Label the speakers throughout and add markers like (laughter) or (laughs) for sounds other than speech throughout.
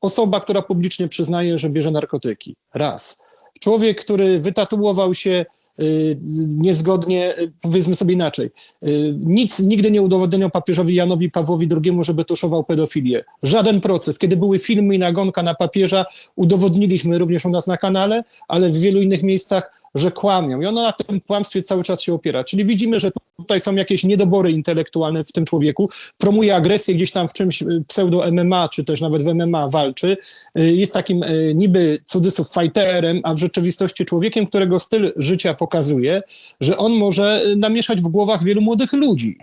Speaker 1: Osoba, która publicznie przyznaje, że bierze narkotyki. Raz. Człowiek, który wytatuował się y, niezgodnie, y, powiedzmy sobie inaczej. Y, Nic nigdy nie udowodniono papieżowi Janowi Pawłowi II, żeby tuszował pedofilię. Żaden proces. Kiedy były filmy i nagonka na papieża, udowodniliśmy również u nas na kanale, ale w wielu innych miejscach, że kłamią. I ono na tym kłamstwie cały czas się opiera. Czyli widzimy, że tutaj są jakieś niedobory intelektualne w tym człowieku. Promuje agresję gdzieś tam w czymś y, pseudo-MMA, czy też nawet w MMA walczy. Y, Jest takim y, niby cudzysłów fighterem, a w rzeczywistości człowiekiem, którego styl życia pokazuje, że on może namieszać w głowach wielu młodych ludzi.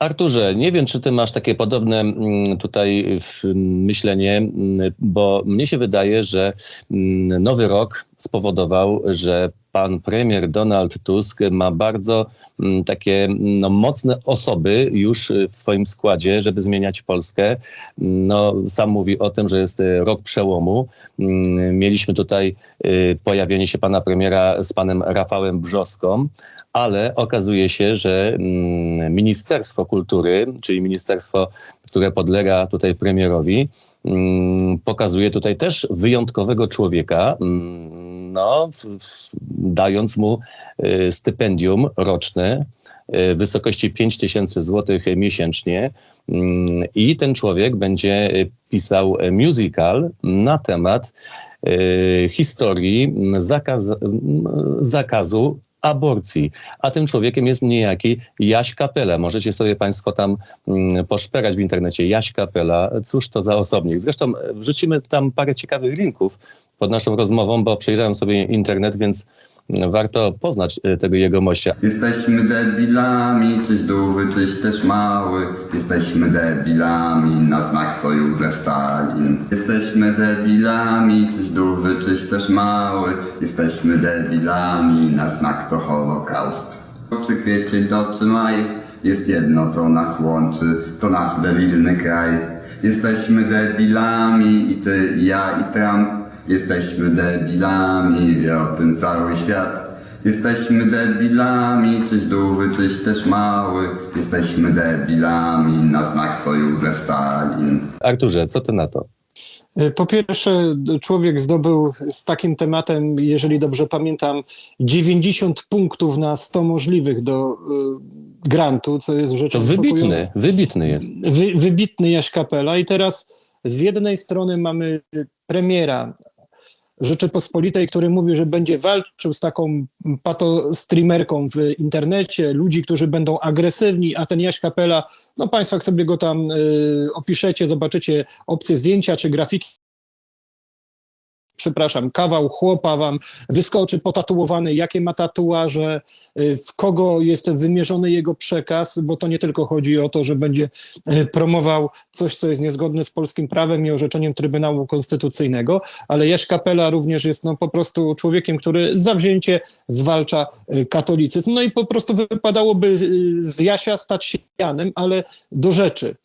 Speaker 2: Arturze, nie wiem, czy ty masz takie podobne mm, tutaj myślenie, mm, bo mnie się wydaje, że mm, nowy rok spowodował, że pan premier Donald Tusk ma bardzo mm, takie no, mocne osoby już w swoim składzie, żeby zmieniać Polskę. No, sam mówi o tym, że jest e, rok przełomu. Mm, Mieliśmy tutaj e, pojawienie się pana premiera z panem Rafałem Brzoską, ale okazuje się, że mm, Ministerstwo Kultury, czyli ministerstwo, które podlega tutaj premierowi, mm, pokazuje tutaj też wyjątkowego człowieka, mm, no, dając mu y, stypendium roczne y, w wysokości 5 tysięcy złotych miesięcznie. Mm, I ten człowiek będzie y, pisał musical na temat historii zakaz, zakazu aborcji. A tym człowiekiem jest niejaki Jaś Kapela. Możecie sobie Państwo tam mm, poszperać w internecie. Jaś Kapela. Cóż to za osobnik. Zresztą e, wrzucimy tam parę ciekawych linków pod naszą rozmową, bo przejrzałem sobie internet, więc warto poznać e, tego jegomościa.
Speaker 3: Jesteśmy debilami, czyś duży, czyś też mały. Jesteśmy debilami, na znak to Józef Stalin. Jesteśmy debilami, czyś duży, czyś też mały. Jesteśmy debilami, na znak to Holokaust. Oczy kwiecie dotrzymaj, jest jedno co nas łączy, to nasz debilny kraj. Jesteśmy debilami i ty, i ja, i Trump. Jesteśmy debilami, wie o tym cały świat. Jesteśmy debilami, czyś duży, czyś też mały. Jesteśmy debilami, na znak to Józef Stalin.
Speaker 2: Arturze, co ty na to?
Speaker 1: Y, Po pierwsze, człowiek zdobył z takim tematem, jeżeli dobrze pamiętam, 90 punktów na 100 możliwych do y, grantu, co jest rzeczą
Speaker 2: To
Speaker 1: szokującą.
Speaker 2: wybitny, wybitny jest.
Speaker 1: wy, wybitny Jaś Kapela i teraz z jednej strony mamy premiera Rzeczypospolitej, który mówi, że będzie walczył z taką pato-streamerką w internecie, ludzi, którzy będą agresywni, a ten Jaś Kapela, no państwo jak sobie go tam y, opiszecie, zobaczycie opcje zdjęcia czy grafiki, przepraszam, kawał chłopa wam wyskoczy potatuowany, jakie ma tatuaże, y, w kogo jest wymierzony jego przekaz, bo to nie tylko chodzi o to, że będzie y, promował coś, co jest niezgodne z polskim prawem i orzeczeniem Trybunału Konstytucyjnego, ale Jaś Kapela również jest no, po prostu człowiekiem, który zawzięcie zwalcza y, katolicyzm. No i po prostu wypadałoby z Jasia stać się Janem, ale do rzeczy.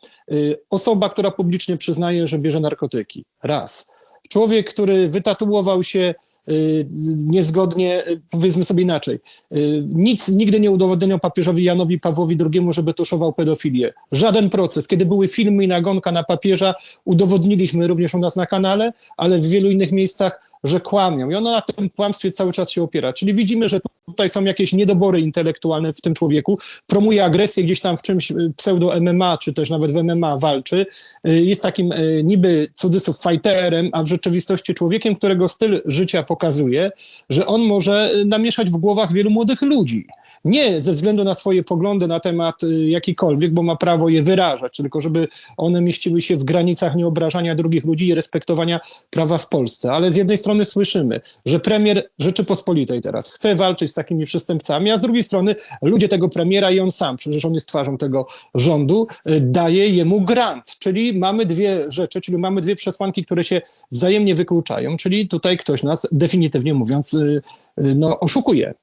Speaker 1: Osoba, która publicznie przyznaje, że bierze narkotyki. Raz. Człowiek, który wytatuował się y, niezgodnie, y, powiedzmy sobie inaczej. Y, Nic nigdy nie udowodniono papieżowi Janowi Pawłowi II, żeby tuszował pedofilię. Żaden proces. Kiedy były filmy i nagonka na papieża, udowodniliśmy również u nas na kanale, ale w wielu innych miejscach, że kłamią. I ono na tym kłamstwie cały czas się opiera. Czyli widzimy, że tutaj są jakieś niedobory intelektualne w tym człowieku. Promuje agresję gdzieś tam w czymś y, pseudo-MMA, czy też nawet w MMA walczy. Y, Jest takim y, niby cudzysłów fighterem, a w rzeczywistości człowiekiem, którego styl życia pokazuje, że on może namieszać w głowach wielu młodych ludzi. Nie ze względu na swoje poglądy na temat y, jakikolwiek, bo ma prawo je wyrażać, tylko żeby one mieściły się w granicach nieobrażania drugich ludzi i respektowania prawa w Polsce. Ale z jednej strony słyszymy, że premier Rzeczypospolitej teraz chce walczyć z takimi przestępcami, a z drugiej strony ludzie tego premiera i on sam, przecież on jest twarzą tego rządu, y, daje jemu grant. Czyli mamy dwie rzeczy, czyli mamy dwie przesłanki, które się wzajemnie wykluczają, czyli tutaj ktoś nas definitywnie mówiąc y, no, oszukuje.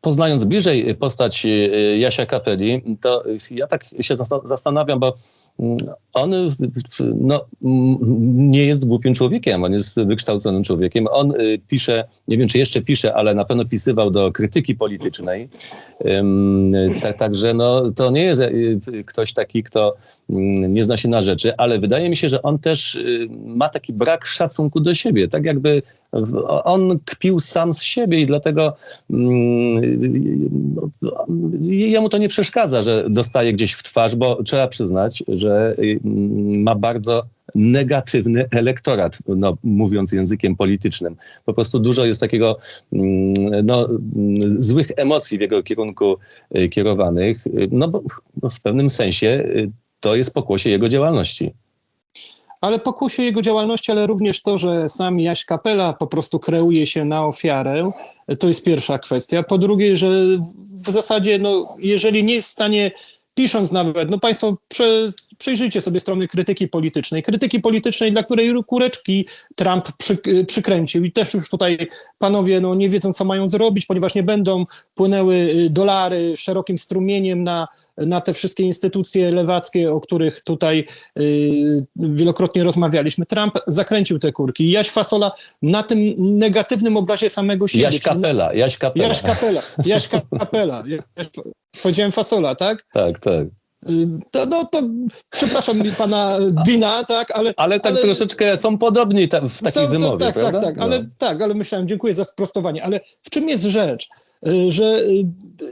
Speaker 2: Poznając bliżej postać y, Jasia Kapeli, to ja tak się zasta- zastanawiam, bo mm, on y, no, mm, nie jest głupim człowiekiem, on jest wykształconym człowiekiem. On y, pisze, nie wiem czy jeszcze pisze, ale na pewno pisywał do krytyki politycznej. Tak, także no, to nie jest y, ktoś taki, kto mm, nie zna się na rzeczy, ale wydaje mi się, że on też y, ma taki brak szacunku do siebie, tak jakby on kpił sam z siebie i dlatego mm, jemu to nie przeszkadza, że dostaje gdzieś w twarz, bo trzeba przyznać, że y, mm, ma bardzo negatywny elektorat, no, mówiąc językiem politycznym. Po prostu dużo jest takiego mm, no, złych emocji w jego kierunku y, kierowanych, y, no bo w pewnym sensie to jest pokłosie jego działalności.
Speaker 1: Ale pokłosie jego działalności, ale również to, że sam Jaś Kapela po prostu kreuje się na ofiarę, to jest pierwsza kwestia. Po drugie, że w zasadzie, no, jeżeli nie jest w stanie, pisząc nawet, no Państwo prze, przejrzyjcie sobie strony krytyki politycznej. Krytyki politycznej, dla której kureczki Trump przy, przykręcił i też już tutaj panowie no, nie wiedzą, co mają zrobić, ponieważ nie będą płynęły y, dolary szerokim strumieniem na, na te wszystkie instytucje lewackie, o których tutaj y, wielokrotnie rozmawialiśmy. Trump zakręcił te kurki. Jaś Fasola na tym negatywnym obrazie samego siebie.
Speaker 2: Jaś Kapela, Jaś Kapela.
Speaker 1: Jaś Kapela. Jaś Kapela. Jaś, powiedziałem Fasola, tak?
Speaker 2: Tak, tak.
Speaker 1: To, no to przepraszam pana Bina, tak, ale
Speaker 2: Ale tak
Speaker 1: Ale-
Speaker 2: troszeczkę są podobni w takiej
Speaker 1: są-
Speaker 2: wymowie,
Speaker 1: tak,
Speaker 2: prawda?
Speaker 1: tak, tak, ale
Speaker 2: No.
Speaker 1: tak, ale myślałem, dziękuję za sprostowanie, ale w czym jest rzecz? Y, Że y,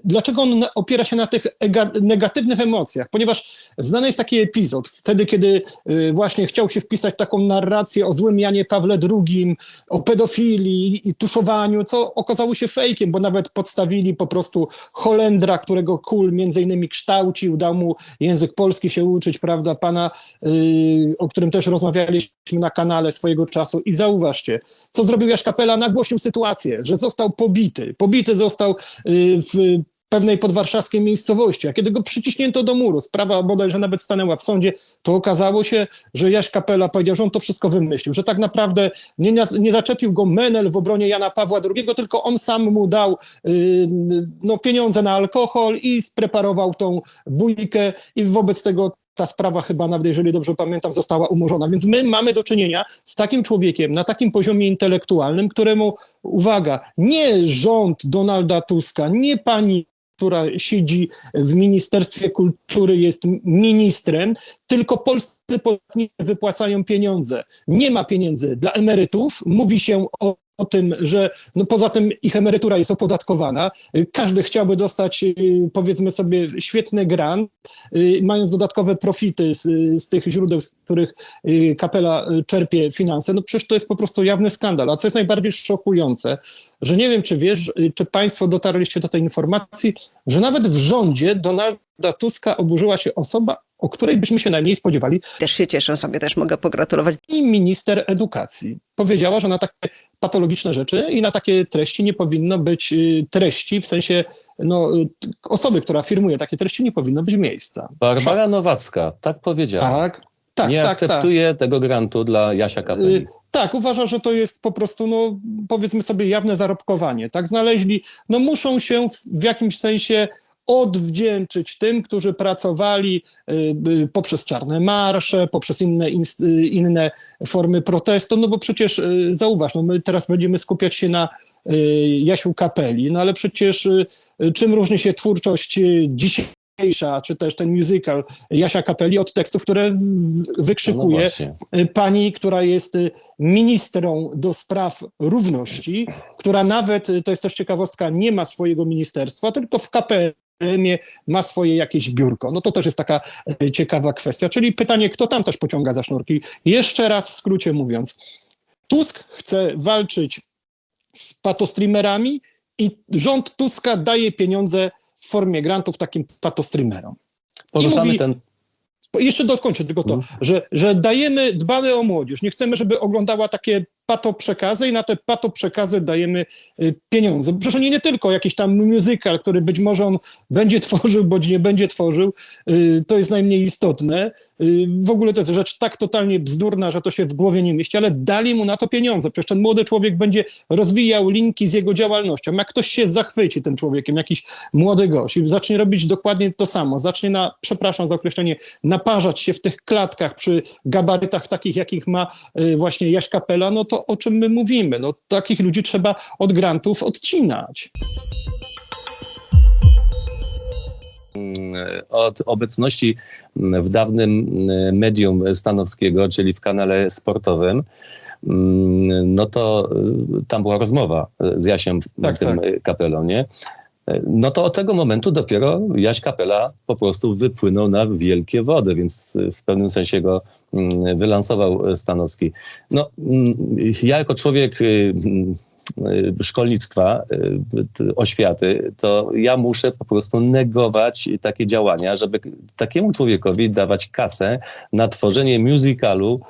Speaker 1: dlaczego on opiera się na tych ega- negatywnych emocjach? Ponieważ znany jest taki epizod, wtedy, kiedy y, właśnie chciał się wpisać taką narrację o złym Janie Pawle II, o pedofilii i tuszowaniu, co okazało się fejkiem, bo nawet podstawili po prostu Holendra, którego Kul między innymi kształcił, dał mu język polski się uczyć, prawda, pana, o którym też rozmawialiśmy na kanale swojego czasu. I zauważcie, co zrobił Jaś Kapela, nagłośnił sytuację, że został pobity, pobity został y, w pewnej podwarszawskiej miejscowości, a kiedy go przyciśnięto do muru, sprawa bodajże nawet stanęła w sądzie, to okazało się, że Jaś Kapela powiedział, że on to wszystko wymyślił, że tak naprawdę nie, nie zaczepił go Menel w obronie Jana Pawła II, tylko on sam mu dał y, no, pieniądze na alkohol i spreparował tą bójkę i wobec tego ta sprawa chyba nawet, jeżeli dobrze pamiętam, została umorzona. Więc my mamy do czynienia z takim człowiekiem na takim poziomie intelektualnym, któremu, uwaga, nie rząd Donalda Tuska, nie pani która siedzi w Ministerstwie Kultury, jest ministrem, tylko polscy podatnicy wypłacają pieniądze. Nie ma pieniędzy dla emerytów. Mówi się o, o tym, że no poza tym ich emerytura jest opodatkowana. Każdy chciałby dostać, y, powiedzmy sobie, świetny grant, y, mając dodatkowe profity z, z tych źródeł, z których y, kapela czerpie finanse. No przecież to jest po prostu jawny skandal. A co jest najbardziej szokujące, że nie wiem, czy wiesz, czy państwo dotarliście do tej informacji, że nawet w rządzie Donalda Tuska oburzyła się osoba, o której byśmy się najmniej spodziewali,
Speaker 4: Też się cieszę, sobie też mogę pogratulować.
Speaker 1: i minister edukacji. Powiedziała, że na takie patologiczne rzeczy i na takie treści nie powinno być y, treści, w sensie no, y, osoby, która firmuje takie treści, nie powinno być miejsca.
Speaker 2: Barbara Nowacka tak powiedziała.
Speaker 1: Tak, tak,
Speaker 2: nie
Speaker 1: tak, tak.
Speaker 2: akceptuje tego grantu dla Jasia Kapeli.
Speaker 1: Y, Tak, uważa, że to jest po prostu, no, powiedzmy sobie, jawne zarobkowanie. Tak, znaleźli, no muszą się w, w jakimś sensie odwdzięczyć tym, którzy pracowali y, y, poprzez czarne marsze, poprzez inne, y, inne formy protestu, no bo przecież zauważ, no my teraz będziemy skupiać się na Jasiu Kapeli, no ale przecież czym różni się twórczość dzisiejsza, czy też ten musical Jasia Kapeli od tekstów, które
Speaker 2: No
Speaker 1: wykrzykuje
Speaker 2: właśnie.
Speaker 1: y, pani, która jest ministrą do spraw równości, która nawet, to jest też ciekawostka, nie ma swojego ministerstwa, tylko w Ma swoje jakieś biurko. No to też jest taka y, ciekawa kwestia. Czyli pytanie, kto tam też pociąga za sznurki? Jeszcze raz w skrócie mówiąc, Tusk chce walczyć z patostreamerami i rząd Tuska daje pieniądze w formie grantów takim patostreamerom.
Speaker 2: Poruszamy
Speaker 1: mówi-
Speaker 2: ten
Speaker 1: Jeszcze dokończę tylko to,
Speaker 2: Mhm.
Speaker 1: że, że dajemy, dbamy o młodzież. Nie chcemy, żeby oglądała takie patoprzekazy i na te patoprzekazy dajemy y, pieniądze. Proszę nie, nie tylko jakiś tam musical, który być może on będzie (laughs) tworzył, bądź nie będzie tworzył, y, to jest najmniej istotne. Y, W ogóle to jest rzecz tak totalnie bzdurna, że to się w głowie nie mieści, ale dali mu na to pieniądze. Przecież ten młody człowiek będzie rozwijał linki z jego działalnością. Jak ktoś się zachwyci tym człowiekiem, jakiś młody gość i zacznie robić dokładnie to samo, zacznie na, przepraszam za określenie, naparzać się w tych klatkach przy gabarytach takich, jakich ma właśnie Jaś Kapela, no to o czym my mówimy? No takich ludzi trzeba od grantów odcinać.
Speaker 2: od obecności w dawnym medium stanowskiego, czyli w kanale sportowym, no to tam była rozmowa z Jasiem
Speaker 1: Tak,
Speaker 2: tym
Speaker 1: tak.
Speaker 2: kapelą, nie? No to od tego momentu dopiero Jaś Kapela po prostu wypłynął na wielkie wody, więc w pewnym sensie go mm, wylansował Stanowski. No, mm, ja jako człowiek y, y, szkolnictwa, y, oświaty, to ja muszę po prostu negować takie działania, żeby takiemu człowiekowi dawać kasę na tworzenie musicalu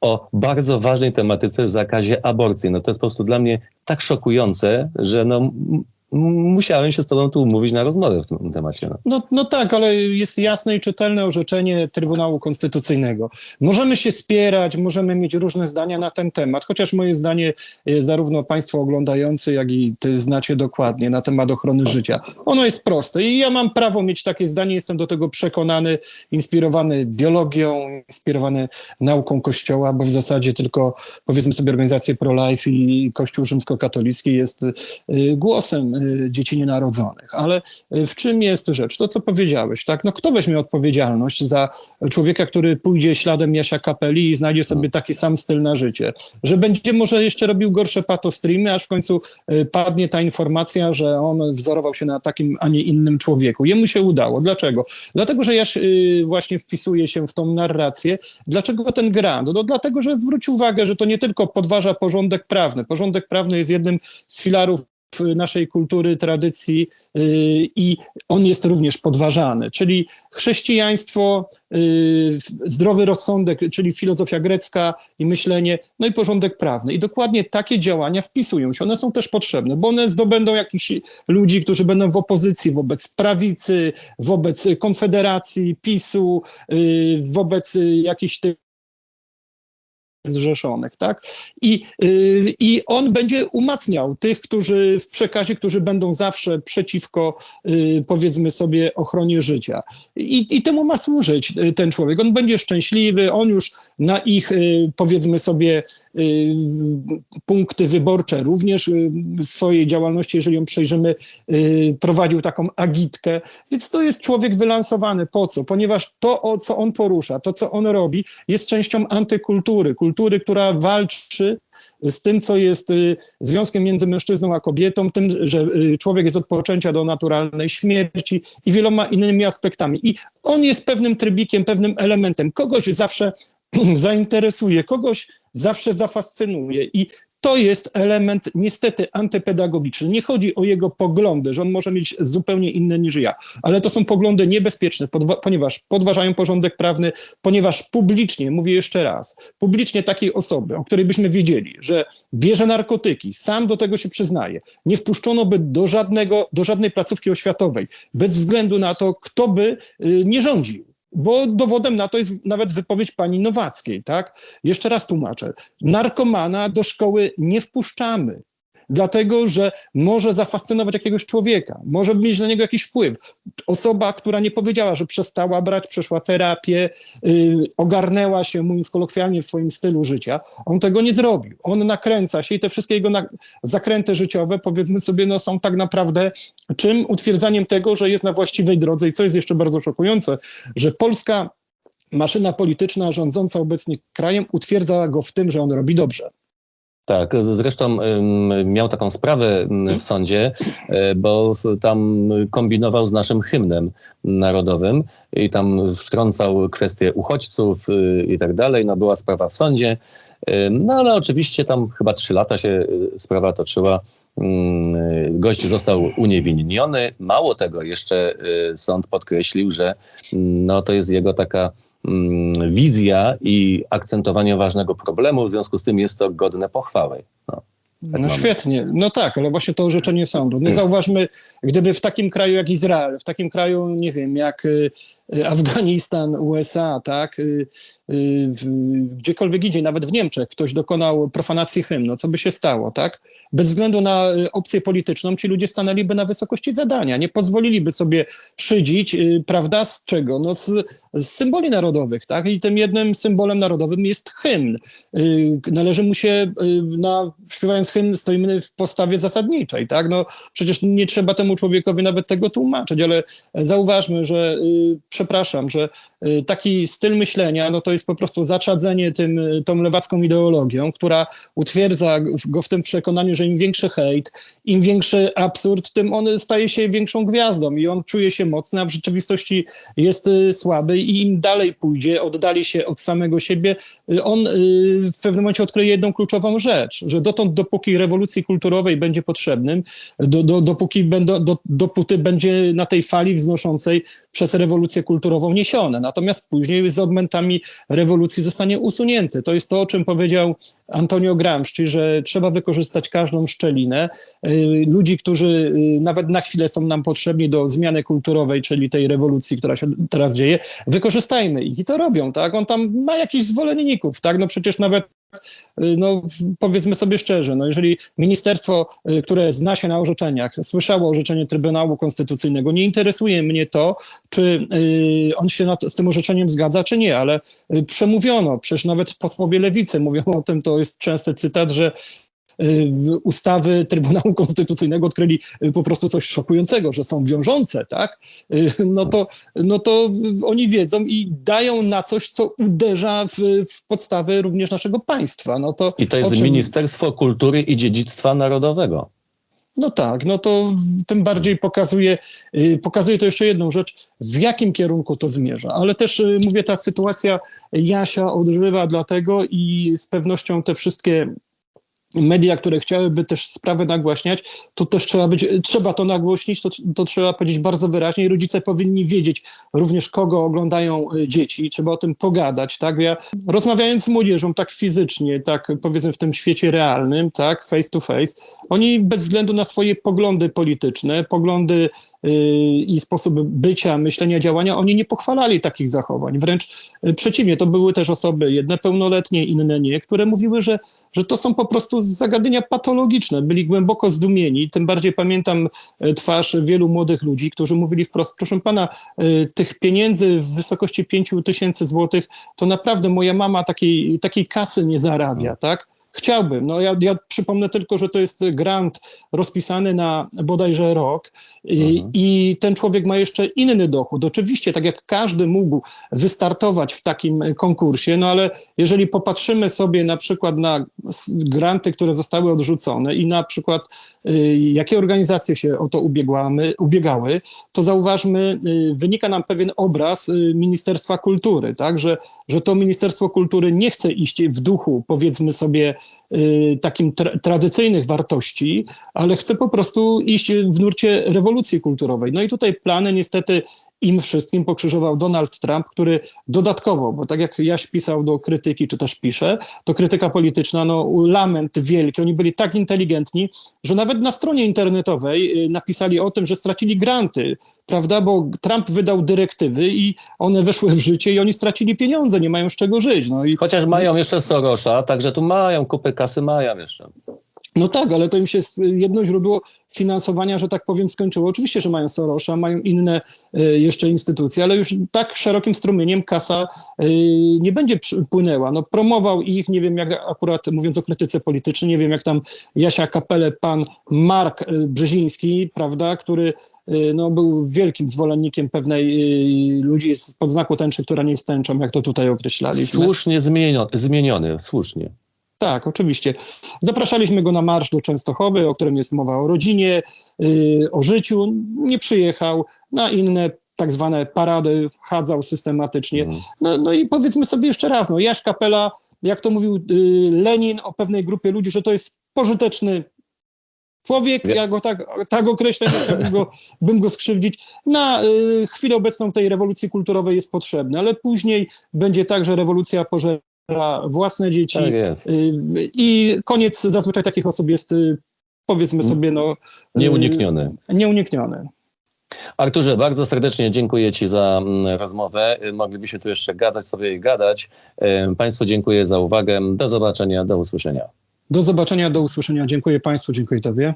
Speaker 2: o bardzo ważnej tematyce zakazie aborcji. No to jest po prostu dla mnie tak szokujące, że no, musiałem się z tobą tu umówić na rozmowę w tym temacie. No.
Speaker 1: No, no tak, ale jest jasne i czytelne orzeczenie Trybunału Konstytucyjnego. Możemy się spierać, możemy mieć różne zdania na ten temat, chociaż moje zdanie e, zarówno Państwo oglądający, jak i Ty znacie dokładnie na temat ochrony życia. Ono jest proste i ja mam prawo mieć takie zdanie, jestem do tego przekonany, inspirowany biologią, inspirowany nauką Kościoła, bo w zasadzie tylko powiedzmy sobie organizacje pro-life i Kościół rzymskokatolicki jest y, głosem y, dzieci nienarodzonych. Ale y, w czym jest rzecz? To, co powiedziałeś, tak? No kto weźmie odpowiedzialność za człowieka, który pójdzie śladem Jasia Kapeli i znajdzie sobie taki sam styl na życie? Że będzie może jeszcze robił gorsze patostreamy, aż w końcu y, padnie ta informacja, że on wzorował się na takim, a nie innym człowieku. Jemu się udało. Dlaczego? Dlatego, że Jaś y, właśnie wpisuje się w tą narrację. Dlaczego ten grant? No dlatego, że zwróć uwagę, że to nie tylko podważa porządek prawny. Porządek prawny jest jednym z filarów y, naszej kultury, tradycji y, i on jest również podważany. Czyli chrześcijaństwo, y, zdrowy rozsądek, czyli filozofia grecka i myślenie, no i porządek prawny. I dokładnie takie działania wpisują się. One są też potrzebne, bo one zdobędą jakichś ludzi, którzy będą w opozycji wobec prawicy, wobec Konfederacji, PiSu, y, wobec jakichś tych zrzeszonych, tak? I, y, I on będzie umacniał tych, którzy w przekazie, którzy będą zawsze przeciwko, y, powiedzmy sobie, ochronie życia. I, I temu ma służyć y, ten człowiek. On będzie szczęśliwy, on już na ich, powiedzmy sobie, punkty wyborcze również swojej działalności, jeżeli ją przejrzymy, prowadził taką agitkę. Więc to jest człowiek wylansowany. Po co? Ponieważ to, co on porusza, to, co on robi, jest częścią antykultury, kultury, która walczy z tym, co jest y, związkiem między mężczyzną a kobietą, tym, że y, człowiek jest od poczęcia do naturalnej śmierci i wieloma innymi aspektami. I on jest pewnym trybikiem, pewnym elementem. Kogoś zawsze (clears throat) zainteresuje, kogoś zawsze zafascynuje i to jest element niestety antypedagogiczny. Nie chodzi o jego poglądy, że on może mieć zupełnie inne niż ja, ale to są poglądy niebezpieczne, podwa- ponieważ podważają porządek prawny, ponieważ publicznie, mówię jeszcze raz, publicznie takiej osoby, o której byśmy wiedzieli, że bierze narkotyki, sam do tego się przyznaje, nie wpuszczono by do, żadnego, do żadnej placówki oświatowej, bez względu na to, kto by y, nie rządził. Bo dowodem na to jest nawet wypowiedź pani Nowackiej, tak? Jeszcze raz tłumaczę. Narkomana do szkoły nie wpuszczamy, dlatego że może zafascynować jakiegoś człowieka, może mieć na niego jakiś wpływ. Osoba, która nie powiedziała, że przestała brać, przeszła terapię, yy, ogarnęła się, mówiąc kolokwialnie, w swoim stylu życia, on tego nie zrobił. On nakręca się i te wszystkie jego zakręty życiowe, powiedzmy sobie, no, są tak naprawdę czym utwierdzaniem tego, że jest na właściwej drodze. I co jest jeszcze bardzo szokujące, że Polska maszyna polityczna rządząca obecnie krajem utwierdza go w tym, że on robi dobrze.
Speaker 2: Tak, zresztą miał taką sprawę w sądzie, y, bo tam kombinował z naszym hymnem narodowym i tam wtrącał kwestie uchodźców y, i tak dalej. No była sprawa w sądzie, no ale oczywiście tam chyba trzy lata się y, sprawa toczyła. Y, Gość został uniewinniony. Mało tego, jeszcze sąd podkreślił, że no, to jest jego taka wizja i akcentowanie ważnego problemu, w związku z tym jest to godne pochwały. No.
Speaker 1: No
Speaker 2: mamy.
Speaker 1: świetnie, no tak, ale właśnie to orzeczenie sądu. No zauważmy, gdyby w takim kraju jak Izrael, w takim kraju, nie wiem, jak y, y, Afganistan, (laughs) USA, tak, y, gdziekolwiek indziej, nawet w Niemczech, ktoś dokonał profanacji hymnu, co by się stało, tak? Bez względu na y, opcję polityczną, ci ludzie stanęliby na wysokości zadania, nie pozwoliliby sobie szydzić, y, prawda, z czego? No z, z symboli narodowych, tak? I tym jednym symbolem narodowym jest hymn. Y, Należy mu się, y, na, śpiewając hymn, stoimy w postawie zasadniczej, tak? No przecież nie trzeba temu człowiekowi nawet tego tłumaczyć, ale zauważmy, że y, przepraszam, że y, taki styl myślenia, no to jest po prostu zaczadzenie tym, tą lewacką ideologią, która utwierdza go w tym przekonaniu, że im większy hejt, im większy absurd, tym on staje się większą gwiazdą i on czuje się mocny, a w rzeczywistości jest y, słaby i im dalej pójdzie, oddali się od samego siebie, y, on y, w pewnym momencie odkryje jedną kluczową rzecz, że dotąd, dopóki rewolucji kulturowej będzie potrzebnym, do, do, dopóki będą, do, dopóty będzie na tej fali wznoszącej przez rewolucję kulturową niesione. Natomiast później z odmętami rewolucji zostanie usunięty. To jest to, o czym powiedział Antonio Gramsci, że trzeba wykorzystać każdą szczelinę. Y, Ludzi, którzy y, nawet na chwilę są nam potrzebni do zmiany kulturowej, czyli tej rewolucji, która się teraz dzieje, wykorzystajmy ich. I to robią, tak? On tam ma jakichś zwolenników, tak? No przecież nawet no, w- powiedzmy sobie szczerze, no, jeżeli ministerstwo, y, które zna się na orzeczeniach, słyszało orzeczenie Trybunału Konstytucyjnego, nie interesuje mnie to, czy y, on się z tym orzeczeniem zgadza, czy nie, ale y, przemówiono, przecież nawet posłowie lewicy mówią o tym, to jest częsty cytat, że y, ustawy Trybunału Konstytucyjnego odkryli y, po prostu coś szokującego, że są wiążące, tak? Y, No to, no to oni wiedzą i dają na coś, co uderza w, w podstawy również naszego państwa. No to,
Speaker 2: I to jest
Speaker 1: czym-
Speaker 2: Ministerstwo Kultury i Dziedzictwa Narodowego.
Speaker 1: No tak, no to tym bardziej pokazuje, y, pokazuje to jeszcze jedną rzecz, w jakim kierunku to zmierza. Ale też y, mówię, ta sytuacja Jasia odżywa dlatego i z pewnością te wszystkie media, które chciałyby też sprawę nagłaśniać, to też trzeba być, trzeba to nagłośnić, to, to trzeba powiedzieć bardzo wyraźnie i rodzice powinni wiedzieć również, kogo oglądają y, dzieci, trzeba o tym pogadać, tak? Ja rozmawiając z młodzieżą tak fizycznie, tak powiedzmy w tym świecie realnym, tak, face to face, oni bez względu na swoje poglądy polityczne, poglądy i sposób bycia, myślenia, działania, oni nie pochwalali takich zachowań. Wręcz y, przeciwnie, to były też osoby, jedne pełnoletnie, inne nie, które mówiły, że, że to są po prostu zagadnienia patologiczne. Byli głęboko zdumieni. Tym bardziej pamiętam y, twarz wielu młodych ludzi, którzy mówili wprost, proszę pana, y, tych pieniędzy w wysokości 5 tysięcy złotych, to naprawdę moja mama takiej, takiej kasy nie zarabia, tak? Chciałbym. No ja, ja przypomnę tylko, że to jest grant rozpisany na bodajże rok i,
Speaker 2: Mhm.
Speaker 1: i ten człowiek ma jeszcze inny dochód. Oczywiście, tak jak każdy mógł wystartować w takim konkursie, no ale jeżeli popatrzymy sobie na przykład na granty, które zostały odrzucone i na przykład y, jakie organizacje się o to ubiegłamy, ubiegały, to zauważmy, y, wynika nam pewien obraz y, Ministerstwa Kultury, tak, że, że to Ministerstwo Kultury nie chce iść w duchu, powiedzmy sobie, takim tra- tradycyjnych wartości, ale chce po prostu iść w nurcie rewolucji kulturowej. No i tutaj plany niestety im wszystkim pokrzyżował Donald Trump, który dodatkowo, bo tak jak Jaś pisał do krytyki, czy też pisze, to krytyka polityczna, no lament wielki, oni byli tak inteligentni, że nawet na stronie internetowej y, napisali o tym, że stracili granty, prawda, bo Trump wydał dyrektywy i one weszły w życie i oni stracili pieniądze, nie mają z czego żyć. No i
Speaker 2: Chociaż mają jeszcze Sorosza, także tu mają kupę kasy, mają jeszcze.
Speaker 1: No tak, ale to im się jedno źródło finansowania, że tak powiem, skończyło. Oczywiście, że mają Sorosza, mają inne y, jeszcze instytucje, ale już tak szerokim strumieniem kasa y, nie będzie płynęła. No, promował ich, nie wiem jak akurat mówiąc o krytyce politycznej, nie wiem jak tam Jasia Kapelę, pan Mark y, Brzeziński, prawda, który no, był wielkim zwolennikiem pewnej ludzi z podznaku tęczy, która nie jest tęczą, jak to tutaj określaliśmy.
Speaker 2: Słusznie zmienio, zmieniony, słusznie.
Speaker 1: Tak, oczywiście. Zapraszaliśmy go na marsz do Częstochowy, o którym jest mowa o rodzinie, yy, o życiu. Nie przyjechał na inne tak zwane parady, chadzał systematycznie.
Speaker 2: Mhm.
Speaker 1: No, no i powiedzmy sobie jeszcze raz, no Jaś Kapela, jak to mówił yy, Lenin o pewnej grupie ludzi, że to jest pożyteczny Człowiek,
Speaker 2: Wie-
Speaker 1: ja go tak, tak określę, nie chciałbym go, bym go skrzywdzić. Na y, chwilę obecną tej rewolucji kulturowej jest potrzebny, ale później będzie tak, że rewolucja pożera własne dzieci
Speaker 2: Tak
Speaker 1: y, i koniec zazwyczaj takich osób jest, y, powiedzmy sobie, no, y,
Speaker 2: Nieunikniony.
Speaker 1: nieunikniony.
Speaker 2: Arturze, bardzo serdecznie dziękuję Ci za mm, rozmowę. Moglibyśmy tu jeszcze gadać sobie i gadać. Państwu dziękuję za uwagę. Do zobaczenia, do usłyszenia.
Speaker 1: Do zobaczenia, do usłyszenia. Dziękuję Państwu, dziękuję Tobie.